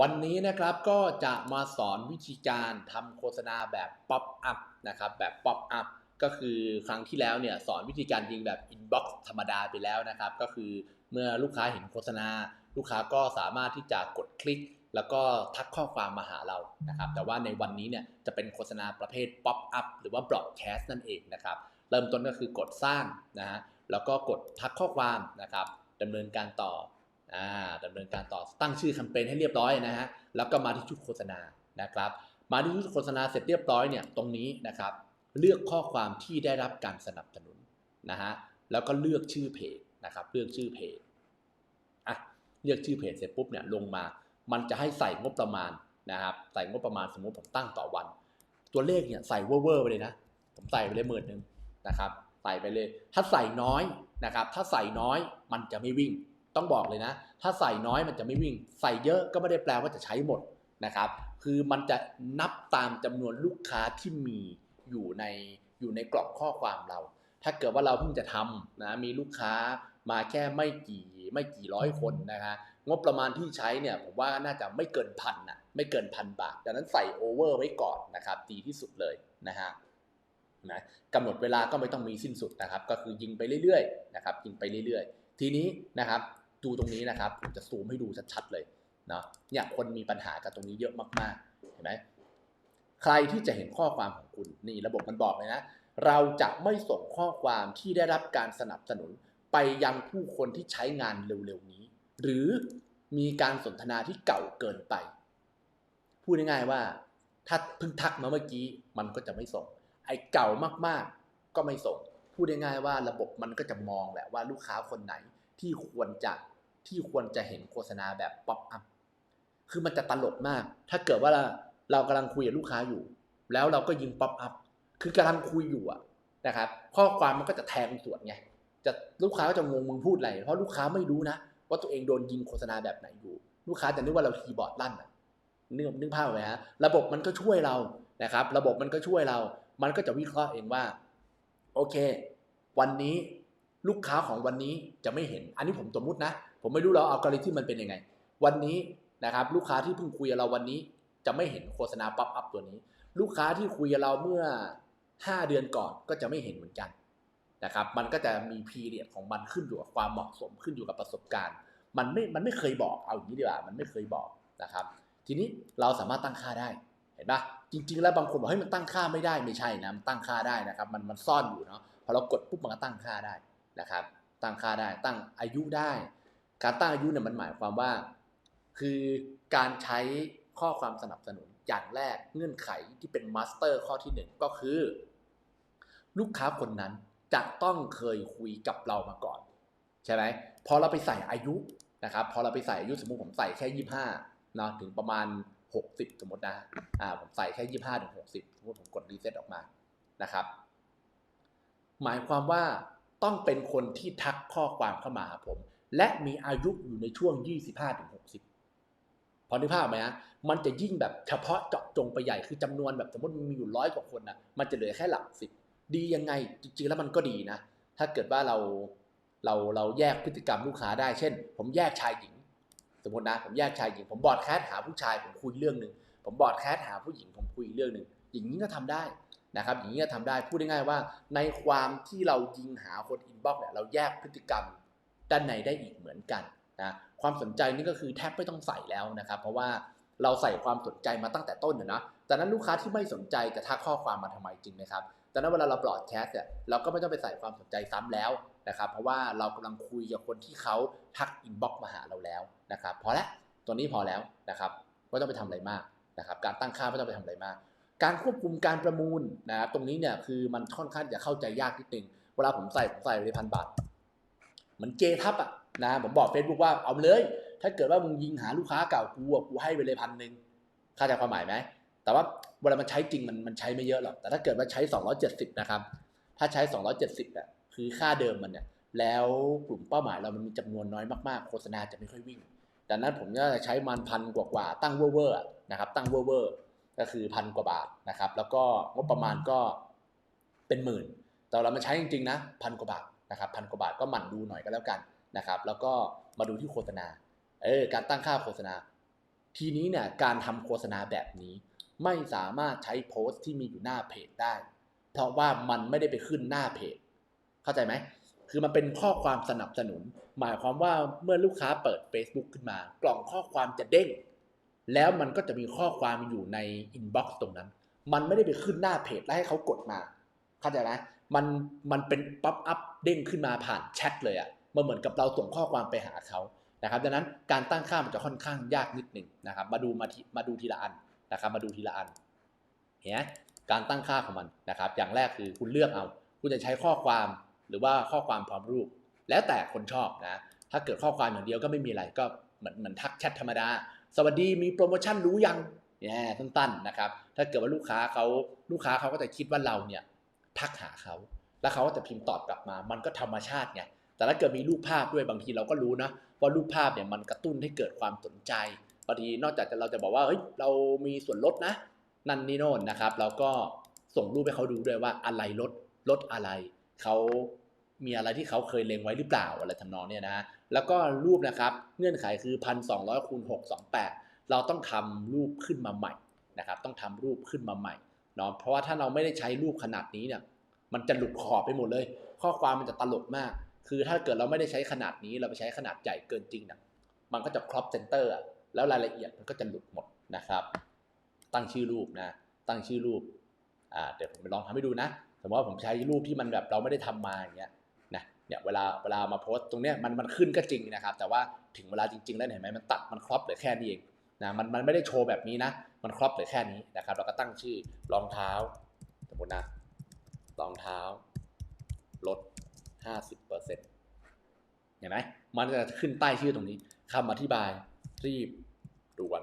วันนี้นะครับก็จะมาสอนวิธีการทำโฆษณาแบบป๊อปอัพนะครับแบบป๊อปอัพก็คือครั้งที่แล้วเนี่ยสอนวิธีการยิงแบบอินบ็อกซ์ธรรมดาไปแล้วนะครับ ก็คือเมื่อลูกค้าเห็นโฆษณา ลูกค้าก็สามารถที่จะกดคลิก แล้วก็ทักข้อความมาหาเรานะครับ แต่ว่าในวันนี้เนี่ยจะเป็นโฆษณาประเภทป๊อปอัพหรือว่าบล็อ a แคสต์นั่นเองนะครับ เริ่มต้นก็คือกดสร้างนะฮะแล้วก็กดทักข้อความนะครับดำเนินการต่อ ดำเนินการต่อตั้งชื่อแคมเปญให้เรียบร้อยนะฮะแล้วก็มาที่ชุดโฆษณานะครับ มาที่ชุดโฆษณาเสร็จเรียบร้อยเนี่ยตรงนี้นะครับ เลือกข้อความที่ได้รับการสนับสนุนนะฮะแล้วก็เลือกชื่อเพจนะครับ เลือกชื่อเพจอะเลือกชื่อเพจเสร็จปุ๊บเนี่ยลงมา มันจะให้ใส่งบประมาณนะครับ ใส่งบประมาณสมมติผมตั้งต่อวัน ตัวเลขเนี่ยใส่เวอร์ๆไปเลยนะผมใส่ไปเลยหมื่นหนึ่งนะครับใส่ไปเลย ถ้าใส่น้อยนะครับ ถ้าใส่น้อยมันจะไม่วิ่ง ต้องบอกเลยนะ ถ้าใส่น้อยมันจะไม่วิ่ง ใส่เยอะก็ไม่ได้แปลว่าจะใช้หมดนะครับ คือมันจะนับตามจำนวนลูกค้าที่มีอยู่ในอยู่ในกรอบข้อความเรา ถ้าเกิดว่าเราเพิ่งจะทำนะมีลูกค้ามาแค่ไม่กี่ไม่กี่ร้อยคนนะฮะงบประมาณที่ใช้เนี่ยผมว่าน่าจะไม่เกินพันนะไม่เกินพันบาทดังนั้นใส่โอเวอร์ไว้ก่อนนะครับดีที่สุดเลยนะฮะนะกำหนดเวลาก็ไม่ต้องมีสิ้นสุดนะครับ ก็คือยิงไปเรื่อยๆนะครับยิงไปเรื่อยๆ ทีนี้นะครับ ดูตรงนี้นะครับผมจะซูมให้ดูชัดๆเลยเนาะเนี่ยคนมีปัญหากับตรงนี้เยอะมากๆเห็นไหมใครที่จะเห็นข้อความของคุณนี่ระบบมันบอกเลยนะ เราจะไม่ส่งข้อความที่ได้รับการสนับสนุนไปยังผู้คนที่ใช้งานเร็วๆนี้ หรือมีการสนทนาที่เก่าเกินไป พูดง่ายๆว่า ถ้าเพิ่งทักมาเมื่อกี้มันก็จะไม่ส่ง ไอ้เก่ามากๆก็ไม่ส่ง พูดง่ายๆว่าระบบมันก็จะมองแหละว่าลูกค้าคนไหนที่ควรจะ ที่ควรจะเห็นโฆษณาแบบป๊อปอัพคือมันจะตลกมาก ถ้าเกิดว่าเราเรากำลังคุยกับลูกค้าอยู่ แล้วเราก็ยิงป๊อปอัพคือกำลังคุยอยู่อะนะครับข้อความมันก็จะแทงสวนไงจะลูกค้าก็จะงงมึงพูดอะไร เพราะลูกค้าไม่รู้นะ ว่าตัวเองโดนยิงโฆษณาแบบไหนอยู่ ลูกค้าจะนึกว่าเราคีย์บอร์ดลั่นอะนึกนึกภาพไหมฮะระบบมันก็ช่วยเรานะครับ ระบบมันก็ช่วยเรา มันก็จะวิเคราะห์เองว่า โอเค วันนี้ลูกค้าของวันนี้จะไม่เห็น อันนี้ผมสมมตินะ ผมไม่รู้แล้วอัลกอริทึมมันเป็นยังไง วันนี้นะครับลูกค้าที่เพิ่งคุยกับเราวันนี้ จะไม่เห็นโฆษณาป๊อปอัพตัวนี้ ลูกค้าที่คุยกับเราเมื่อ 5 เดือนก่อนก็จะไม่เห็นเหมือนกันนะครับมันก็จะมีพีเรียดของมันขึ้นอยู่กับความเหมาะสมขึ้นอยู่กับประสบการณ์ มันไม่มันไม่เคยบอกเอาอย่างนี้ดีกว่ามันไม่เคยบอกนะครับ ทีนี้เราสามารถตั้งค่าได้เห็นปะจริง ๆ แล้วบางคนบอกเฮ้ยมันตั้งค่าไม่ได้ไม่ใช่นะมันตั้งค่าได้นะครับ มันมันซ่อนอยู่เนาะพอเรากดปุ๊บมันก็ตั้งค่าได้นะครับ ตั้งค่าได้ตั้งอายุได้ การตั้งอายุเนี่ยมันหมายความว่า คือการใช้ข้อความสนับสนุนอย่างแรกเงื่อนไขที่เป็นมาสเตอร์ข้อที่หนึ่งก็คือ ลูกค้าคนนั้นจะต้องเคยคุยกับเรามาก่อน ใช่ไหมพอเราไปใส่อายุนะครับพอเราไปใส่อายุสมมติผมใส่แค่ยี่ห้าเนาะถึงประมาณ 60 สมมตินะอ่าผมใส่แค่ยี่ห้าถึงหกสิบสมมติผมกดรีเซ็ตออกมานะครับ หมายความว่าต้องเป็นคนที่ทักข้อความเข้ามาหาผม และมีอายุอยู่ในช่วง 25ถึง60 พอนึกภาพไหมฮะมันจะยิ่งแบบเฉพาะเจาะจงไปใหญ่คือจำนวนแบบสมมติมีอยู่ร้อยกว่าคนนะมันจะเหลือแค่หลักสิบดียังไงจริงๆแล้วมันก็ดีนะ ถ้าเกิดว่าเราเราเราแยกพฤติกรรมลูกค้าได้ เช่น ผมแยกชายหญิง สมมตินะผมแยกชายหญิง ผมบอดแคสหาผู้ชายผมคุยเรื่องหนึ่งผมบอดแคสหาผู้หญิงผมคุยเรื่องหนึ่งอย่างนี้ก็ทำได้นะครับอย่างนี้ก็ทำได้พูดง่ายๆว่า ในความที่เรายิงหาคนอินบ็อกซ์เนี่ยเราแยกพฤติกรรม ด้านในได้อีกเหมือนกันนะความสนใจนี่ก็คือแทบไม่ต้องใส่แล้วนะครับ เพราะว่าเราใส่ความสนใจมาตั้งแต่ต้นนะแต่นั้นลูกค้าที่ไม่สนใจจะทักข้อความมาทำไมจริงไหมครับแต่นั้นเวลาเราบลอดแคสเนี่ยเราก็ไม่ต้องไปใส่ความสนใจซ้ำแล้วนะครับ เพราะว่าเรากำลังคุยกับคนที่เขาทักอินบ็อกซ์มาหาเราแล้วนะครับพอแล้วตัวนี้พอแล้วนะครับไม่ต้องไปทำอะไรมากนะครับการตั้งค่าไม่ต้องไปทำอะไรมาก การควบคุมการประมูลนะครับตรงนี้เนี่ยคือมันค่อนข้างจะเข้าใจยากนิดนึงเวลาผมใส่ผมใส่ไปพันบาท หมันเจทับอะนะผมบอก Facebook ว่าเอาเลย ถ้าเกิดว่ามึงยิงหาลูกค้าเก่ากูอะกูให้ไปเลยพันหนึ่งเข้าใจความหมายไหม แต่ว่าเวลามันใช้จริงมันมันใช้ไม่เยอะหรอก แต่ถ้าเกิดว่าใช้ 270 นะครับ ถ้าใช้ 270อะคือค่าเดิมมันเนี่ยแล้วกลุ่มเป้าหมายเรามันมีจำนวนน้อยมากๆ โฆษณาจะไม่ค่อยวิ่ง ดังนั้นผมก็จะใช้มันพันกว่าๆตั้งเวอร์เวอร์นะครับ ตั้งเวอร์เวอร์ก็คือพันกว่าบาทนะครับ แล้วก็งบประมาณก็เป็นหมื่น แต่เรามาใช้จริงๆนะพันกว่าบาท นะครับพันกว่าบาทก็หมั่นดูหน่อยก็แล้วกันนะครับ แล้วก็มาดูที่โฆษณาเออการตั้งค่าโฆษณา ทีนี้เนี่ยการทำโฆษณาแบบนี้ ไม่สามารถใช้โพสต์ที่มีอยู่หน้าเพจได้ เพราะว่ามันไม่ได้ไปขึ้นหน้าเพจ เข้าใจไหมคือมันเป็นข้อความสนับสนุน หมายความว่าเมื่อลูกค้าเปิด Facebook ขึ้นมา กล่องข้อความจะเด้ง แล้วมันก็จะมีข้อความอยู่ในอินบ็อกซ์ตรงนั้น มันไม่ได้ไปขึ้นหน้าเพจแล้วให้เขากดมา เข้าใจไหม มันมันเป็นป๊อปอัพเด้งขึ้นมาผ่านแชทเลยอะ่ะมันเหมือนกับเราส่งข้อความไปหาเขานะครับดังนั้นการตั้งค่ามันจะค่อนข้างยากนิดหนึ่งนะครับมาดูมาทีมาดูทีละอันนะครับมาดูทีละอันเห็นไหมการตั้งค่าของมันนะครับ อย่างแรกคือคุณเลือกเอา คุณจะใช้ข้อความหรือว่าข้อความพร้อมรูป แล้วแต่คนชอบนะถ้าเกิดข้อความอย่างเดียวก็ไม่มีอะไรก็เหมือนเหมือนทักแชทธรรมดา สวัสดีมีโปรโมชั่นรู้ยังเนี่ยสั้นๆนะครับถ้าเกิดว่าลูกค้าเขาลูกค้าเขาก็จะคิดว่าเราเนี่ย ทักหาเขา แล้วเขาก็จะพิมพ์ตอบกลับมา มันก็ธรรมชาติไงแต่ถ้าเกิดมีรูปภาพด้วยบางทีเราก็รู้นะว่ารูปภาพเนี่ยมันกระตุ้นให้เกิดความสนใจบางทีนอกจากจะเราจะบอกว่าเฮ้ยเรามีส่วนลดนะ นั่นนี่โน่นนะครับแล้วก็ส่งรูปให้เขาดูด้วยว่าอะไรลดลดอะไรเขามีอะไรที่เขาเคยเล็งไว้หรือเปล่าอะไรทำนองเนี่ยนะแล้วก็รูปนะครับเงื่อนไขคือพันสองร้อยคูณหกสองแปดเราต้องทำรูปขึ้นมาใหม่นะครับต้องทำรูปขึ้นมาใหม่ เนาะเพราะว่าถ้าเราไม่ได้ใช้รูปขนาดนี้เนี่ยมันจะหลุดขอบไปหมดเลย ข้อความมันจะตลกมาก คือถ้าเกิดเราไม่ได้ใช้ขนาดนี้เราไปใช้ขนาดใหญ่เกินจริงเนะมันก็จะครอปเซนเตอร์แล้วรายละเอียดมันก็จะหลุดหมดนะครับ ตั้งชื่อรูปนะ ตั้งชื่อรูปอ่าเดี๋ยวผมไปลองทำให้ดูนะสมมติว่าผมใช้รูปที่มันแบบเราไม่ได้ทำมาอย่างเงี้ยนะเนี่ยเวลาเวลามาโพสต์ตรงเนี้ยมันมันขึ้นก็จริงนะครับ แต่ว่าถึงเวลาจริงๆแล้วเห็นไหมมันตัดมันครอปเหลือแค่นี้เอง นะมันมันไม่ได้โชว์แบบนี้นะ มันครอปเลือแค่นี้นะครับเราก็ตั้งชื่อรองเท้า สมมตินะรองเท้า ลด 50%เห็นไหมมันจะขึ้นใต้ชื่อตรงนี้คำอธิบายรีบด่วน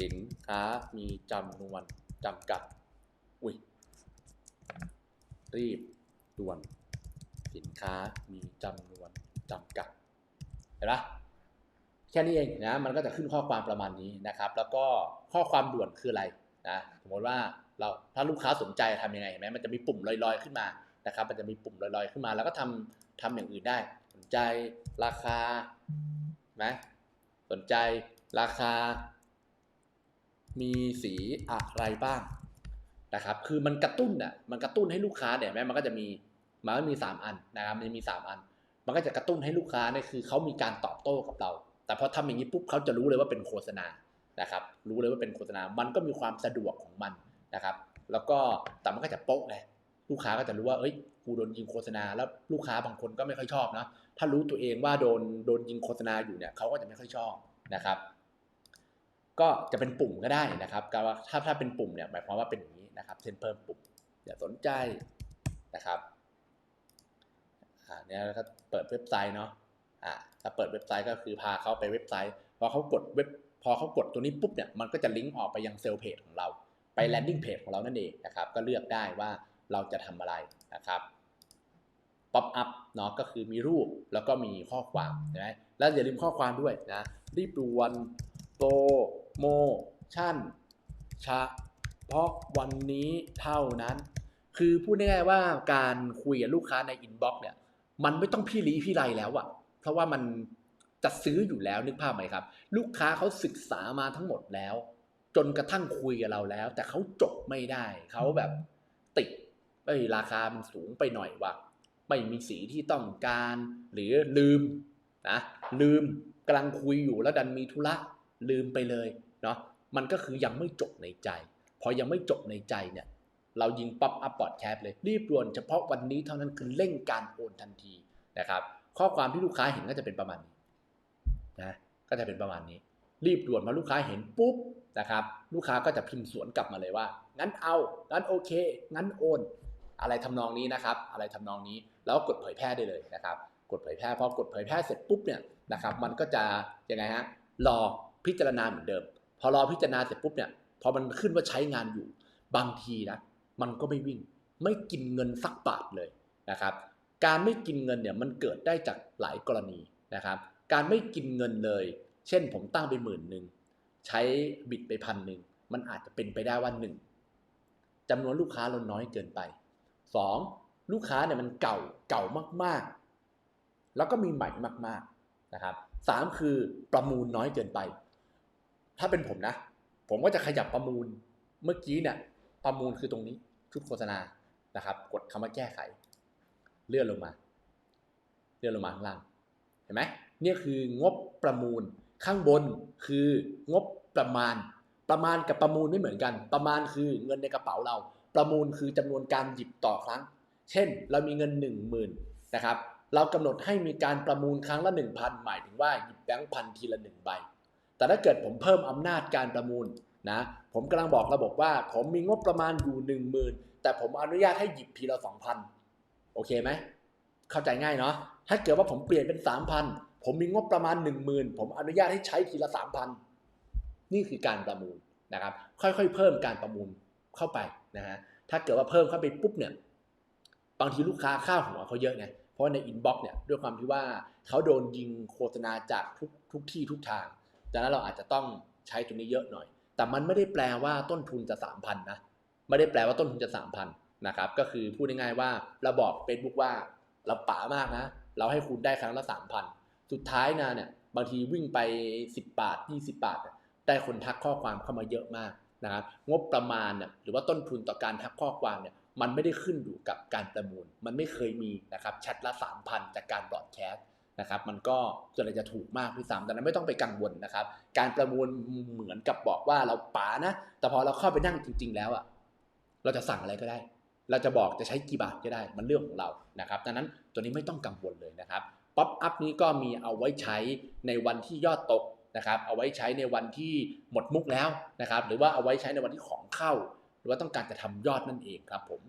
สินค้ามีจำนวนจำกัด อุ้ย รีบด่วน สินค้ามีจำนวนจำกัด เห็นปะ แค่นี้เองนะมันก็จะขึ้นข้อความประมาณนี้นะครับ แล้วก็ข้อความด่วนคืออะไรนะสมมติว่าเราถ้าลูกค้าสนใจทำยังไงเห็นไหมมันจะมีปุ่มลอยๆขึ้นมานะครับ มันจะมีปุ่มลอยๆขึ้นมา แล้วก็ทำทำอย่างอื่นได้ สนใจราคาไหมสนใจราคา มีสีอะไรบ้างนะครับ คือมันกระตุ้นอะมันกระตุ้นให้ลูกค้าเนี่ยแม้มันก็จะมีมันก็มี 3 อันนะครับมันจะมี 3 อัน มันก็จะกระตุ้นให้ลูกค้าเนี่ยคือเขามีการตอบโต้กับเรา แต่พอทำอย่างนี้ปุ๊บเขาจะรู้เลยว่าเป็นโฆษณานะครับ รู้เลยว่าเป็นโฆษณา มันก็มีความสะดวกของมันนะครับ แล้วก็แต่มันก็จะโป๊ะไงลูกค้าก็จะรู้ว่าเอ้ยกูโดนยิงโฆษณา แล้วลูกค้าบางคนก็ไม่ค่อยชอบนะถ้ารู้ตัวเองว่าโดนโดนยิงโฆษณาอยู่เนี่ยเขาก็จะไม่ค่อยชอบนะครับ ก็จะเป็นปุ่มก็ได้นะครับการว่าถ้าถ้าเป็นปุ่มเนี่ยหมายความว่าเป็นอย่างนี้นะครับเช่นเพิ่มปุ่มอย่าสนใจนะครับอ่าเนี่ยแล้วก็เปิดเว็บไซต์เนาะ อ่าถ้าเปิดเว็บไซต์ก็คือพาเขาไปเว็บไซต์พอเขากดเว็บพอเขากดตัวนี้ปุ๊บเนี่ยมันก็จะลิงก์ออกไปยังเซลล์เพจของเรา ไปแลนดิ้งเพจของเรานั่นเองนะครับก็เลือกได้ว่าเราจะทำอะไรนะครับป๊อปอัพเนาะก็คือมีรูปแล้วก็มีข้อความใช่ไหมแล้วอย่าลืมข้อความด้วยนะรีบด่วนโปรโมชั่นเฉพาะวันนี้เท่านั้น คือพูดง่ายๆว่าการคุยกับลูกค้าในอินบ็อกซ์เนี่ยมันไม่ต้องพี่ลี้พี่ไรแล้วอะ เพราะว่ามันจะซื้ออยู่แล้วนึกภาพไหมครับ ลูกค้าเขาศึกษามาทั้งหมดแล้ว จนกระทั่งคุยกับเราแล้ว แต่เขาจบไม่ได้เขาแบบติดเอ้ยราคามันสูงไปหน่อยว่ะไม่มีสีที่ต้องการ หรือลืมนะลืมกำลังคุยอยู่แล้วดันมีธุระลืมไปเลยเนาะมันก็คือยังไม่จบในใจ พอยังไม่จบในใจเนี่ยเรายิงป๊อปอัพพอดแคสต์เลยรีบด่วนเฉพาะวันนี้เท่านั้นคือเร่งการโอนทันทีนะครับ ข้อความที่ลูกค้าเห็นก็จะเป็นประมาณนี้นะก็จะเป็นประมาณนี้ รีบด่วนมาลูกค้าเห็นปุ๊บนะครับ ลูกค้าก็จะพิมพ์สวนกลับมาเลยว่า งั้นเอางั้นโอเค งั้นโอน อะไรทำนองนี้นะครับ อะไรทำนองนี้แล้วกดเผยแพร่ได้เลยนะครับ กดเผยแพร่พอกดเผยแพร่เสร็จปุ๊บเนี่ยนะครับ มันก็จะยังไงฮะรอพิจารณาเหมือนเดิม พอรอพิจารณาเสร็จปุ๊บเนี่ยพอมันขึ้นว่าใช้งานอยู่บางทีนะมันก็ไม่วิ่ง ไม่กินเงินสักบาทเลยนะครับ การไม่กินเงินเนี่ยมันเกิดได้จากหลายกรณีนะครับ การไม่กินเงินเลย เช่นผมตั้งไปหมื่นหนึ่งใช้บิดไปพันหนึ่งมันอาจจะเป็นไปได้ว่าหนึ่งจำนวนลูกค้าเราน้อยเกินไปสองลูกค้าเนี่ยมันเก่าเก่ามากๆ แล้วก็มีใหม่มากๆนะครับสามคือประมูลน้อยเกินไป ถ้าเป็นผมนะ ผมก็จะขยับประมูลเมื่อกี้เนี่ยประมูลคือตรงนี้ชุดโฆษณานะครับ กดคำว่าแก้ไข เลื่อนลงมา เลื่อนลงมาข้างล่าง เห็นไหมเนี่ยคืองบประมูล ข้างบนคืองบประมาณ ประมาณกับประมูลไม่เหมือนกัน ประมาณคือเงินในกระเป๋าเรา ประมูลคือจำนวนการหยิบต่อครั้ง เช่น เรามีเงิน 1 0,000นะครับ เรากำหนดให้มีการประมูลครั้งละ 1,000 หมายถึงว่าหยิบแบงค์พันทีละ1ใบ แต่ถ้าเกิดผมเพิ่มอำนาจการประมูลนะผมกำลังบอกระบบว่า ผมมีงบประมาณอยู่ 1 0,000 แต่ผมอนุญาตให้หยิบทีละ2,000 โอเคไหมเข้าใจง่ายเนาะถ้าเกิดว่าผมเปลี่ยนเป็น 3,000 ผมมีงบประมาณ 10,000 ผมอนุญาตให้ใช้ทีละ 3,000 นี่คือการประมูลนะครับ ค่อยๆ เพิ่มการประมูลเข้าไปนะฮะถ้าเกิดว่าเพิ่มเข้าไปปุ๊บเนี่ยบางทีลูกค้าข้าวหัวเขาเยอะไงเพราะในอินบ็อกซ์เนี่ยด้วยความที่ว่าเขาโดนยิงโฆษณาจากทุกทุกที่ทุกทางดังนั้นเราอาจจะต้องใช้ตรงนี้เยอะหน่อย แต่มันไม่ได้แปลว่าต้นทุนจะ 3,000นะไม่ได้แปลว่าต้นทุนจะ 3,000 นะครับก็คือพูดง่ายๆว่าเราบอก Facebook ว่าเราป๋ามากนะ เราให้คุณได้ครั้งละ3,000สุดท้ายนะเนี่ยบางทีวิ่งไป 10 บาท 20 บาทเนี่ยได้คนทักข้อความเข้ามาเยอะมากนะครับงบประมาณเนี่ยหรือว่าต้นทุนต่อการทักข้อความเนี่ยมันไม่ได้ขึ้นอยู่กับการประมูล มันไม่เคยมีนะครับแชทละ 3,000 จากการบล็อดแคสต์นะครับมันก็ส่วนใหญ่จะถูกมากด้วยซ้ำดังนั้นไม่ต้องไปกังวลนะครับ การประมูลเหมือนกับบอกว่าเราป๋านะ แต่พอเราเข้าไปนั่งจริง ๆ แล้วอะเราจะสั่งอะไรก็ได้ เราจะบอกจะใช้กี่บาทก็ได้มันเรื่องของเรานะครับดังนั้นตัวนี้ไม่ต้องกังวลเลยนะครับป๊อปอัพนี้ก็มีเอาไว้ใช้ในวันที่ยอดตกนะครับ เอาไว้ใช้ในวันที่หมดมุกแล้วนะครับ หรือว่าเอาไว้ใช้ในวันที่ของเข้า หรือว่าต้องการจะทำยอดนั่นเองครับผม